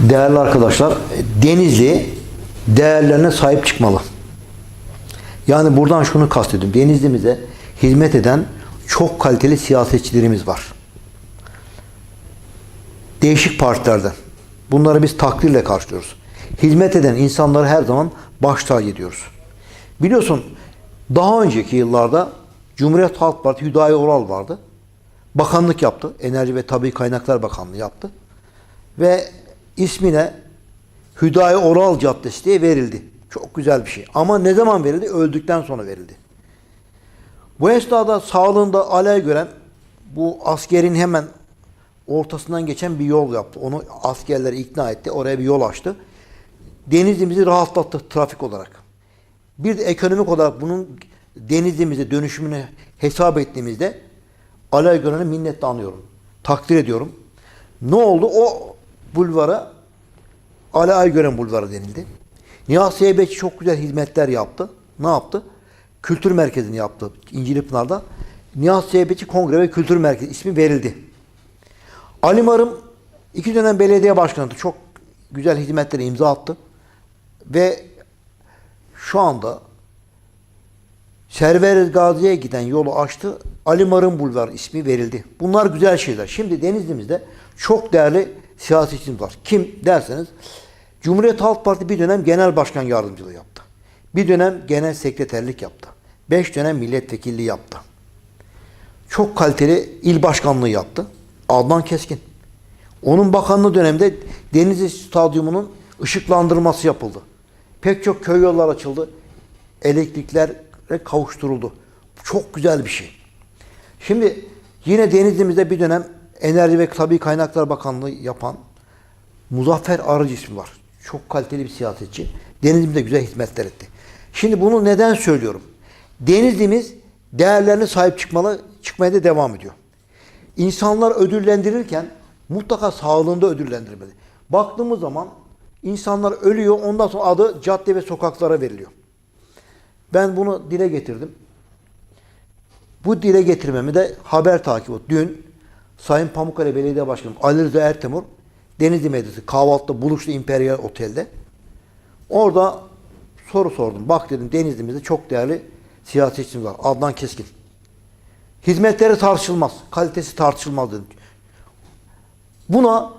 Değerli arkadaşlar, Denizli değerlerine sahip çıkmalı. Yani buradan şunu kastediyorum. Denizli'mize hizmet eden çok kaliteli siyasetçilerimiz var. Değişik partilerden. Bunları biz takdirle karşılıyoruz. Hizmet eden insanları her zaman baş tacı ediyoruz. Biliyorsun daha önceki yıllarda Cumhuriyet Halk Partisi Hüdayi Oral vardı. Bakanlık yaptı. Enerji ve Tabii Kaynaklar Bakanlığı yaptı. Ve ismine Hüdayi Oral Caddesi diye verildi. Çok güzel bir şey. Ama ne zaman verildi? Öldükten sonra verildi. Bu esnada sağlığında alay gören bu askerin hemen ortasından geçen bir yol yaptı. Onu askerleri ikna etti. Oraya bir yol açtı. Denizimizi rahatlattı trafik olarak. Bir de ekonomik olarak bunun denizimize dönüşümünü hesap ettiğimizde alay göreni minnetle anıyorum. Takdir ediyorum. Ne oldu? O bulvara Ali Aygören Bulvarı denildi. Nihat Heybeci çok güzel hizmetler yaptı. Ne yaptı? Kültür merkezini yaptı İncilipınar'da. Nihat Heybeci Kongre ve Kültür Merkezi ismi verildi. Ali Marım iki dönem belediye başkanıydı. Çok güzel hizmetlere imza attı. Ve şu anda Server Gazi'ye giden yolu açtı. Ali Marın Bulvarı ismi verildi. Bunlar güzel şeyler. Şimdi Denizli'mizde çok değerli siyasetçimiz var. Kim derseniz Cumhuriyet Halk Partisi bir dönem genel başkan yardımcılığı yaptı. Bir dönem genel sekreterlik yaptı. Beş dönem milletvekilliği yaptı. Çok kaliteli il başkanlığı yaptı. Adnan Keskin. Onun bakanlığı döneminde Denizli Stadyumu'nun ışıklandırması yapıldı. Pek çok köy yollar açıldı. Elektriklere kavuşturuldu. Çok güzel bir şey. Şimdi yine Denizli'mizde bir dönem Enerji ve Tabii Kaynaklar Bakanlığı yapan Muzaffer Arıcı ismi var. Çok kaliteli bir siyasetçi. Denizli'mizde güzel hizmetler etti. Şimdi bunu neden söylüyorum? Denizli'miz değerlerine sahip çıkmalı, çıkmaya da devam ediyor. İnsanlar ödüllendirirken mutlaka sağlığında ödüllendirmeli. Baktığımız zaman insanlar ölüyor, ondan sonra adı cadde ve sokaklara veriliyor. Ben bunu dile getirdim. Bu dile getirmemi de haber takip et. Dün Sayın Pamukkale Belediye Başkanı Ali Rıza Ertemur Denizli Medyası kahvaltıda buluştu İmperial Otel'de. Orada soru sordum. Bak dedim Denizli'mizde çok değerli siyasetçimiz var. Adnan Keskin. Hizmetleri tartışılmaz. Kalitesi tartışılmaz dedim. Buna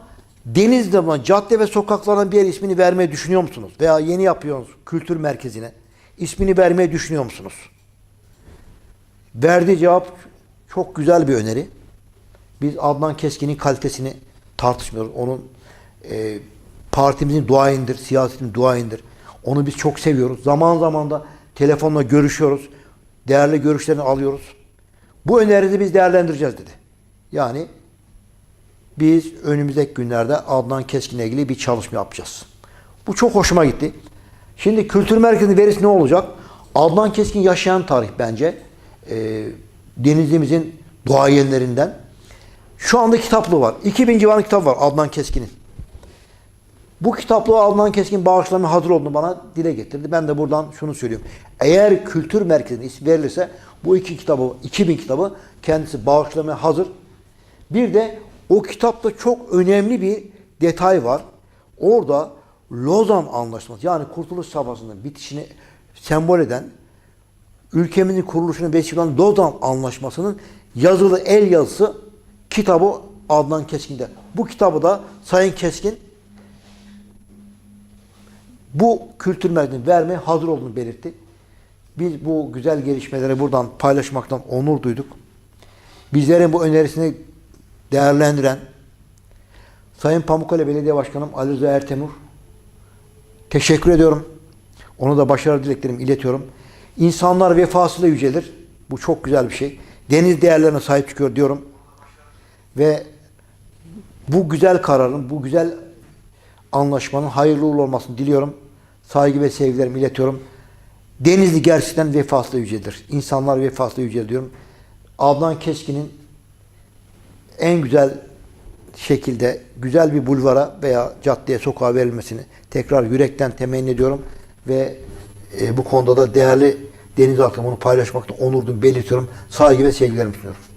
Denizli'de cadde ve sokaklardan bir yer ismini vermeyi düşünüyor musunuz? Veya yeni yapıyorsunuz kültür merkezine. İsmini vermeyi düşünüyor musunuz? Verdiği cevap çok güzel bir öneri. Biz Adnan Keskin'in kalitesini tartışmıyoruz. Onun e, partimizin duayındır, siyasetin duayındır. Onu biz çok seviyoruz. Zaman zaman da telefonla görüşüyoruz. Değerli görüşlerini alıyoruz. Bu öneriyi biz değerlendireceğiz dedi. Yani biz önümüzdeki günlerde Adnan Keskin'le ilgili bir çalışma yapacağız. Bu çok hoşuma gitti. Şimdi kültür merkezinin verisi ne olacak? Adnan Keskin yaşayan tarih bence. E, Denizli'mizin duayenlerinden. Şu anda kitaplığı var. 2000 civarında kitap var Adnan Keskin'in. Bu kitaplığı Adnan Keskin bağışlamaya hazır olduğunu bana dile getirdi. Ben de buradan şunu söylüyorum. Eğer kültür merkezine isim verilirse bu iki kitabı, 2000 kitabı kendisi bağışlamaya hazır. Bir de o kitapta çok önemli bir detay var. Orada Lozan Anlaşması yani Kurtuluş Savaşı'nın bitişini sembol eden ülkemizin kuruluşunu vesile olan Lozan Anlaşması'nın yazılı el yazısı kitabı Adnan Keskin'de. Bu kitabı da Sayın Keskin bu kültür merkezine vermeye hazır olduğunu belirtti. Biz bu güzel gelişmeleri buradan paylaşmaktan onur duyduk. Bizlerin bu önerisini değerlendiren Sayın Pamukkale Belediye Başkanım Ali Rıza Ertemur teşekkür ediyorum. Ona da başarı dileklerimi iletiyorum. İnsanlar vefasıyla yücelir. Bu çok güzel bir şey. Deniz değerlerine sahip çıkıyor diyorum. Ve bu güzel kararın, bu güzel anlaşmanın hayırlı uğurlu olmasını diliyorum. Saygı ve sevgilerimi iletiyorum. Denizli gerçekten vefasıyla yücedir. İnsanlar vefasıyla yücedir diyorum. Adnan Keskin'in en güzel şekilde güzel bir bulvara veya caddeye, sokağa verilmesini tekrar yürekten temenni ediyorum ve e, bu konuda da değerli deniz halkımı bunu paylaşmakta onur duyuyorum, belirtiyorum. Saygı ve sevgilerimi sunuyorum.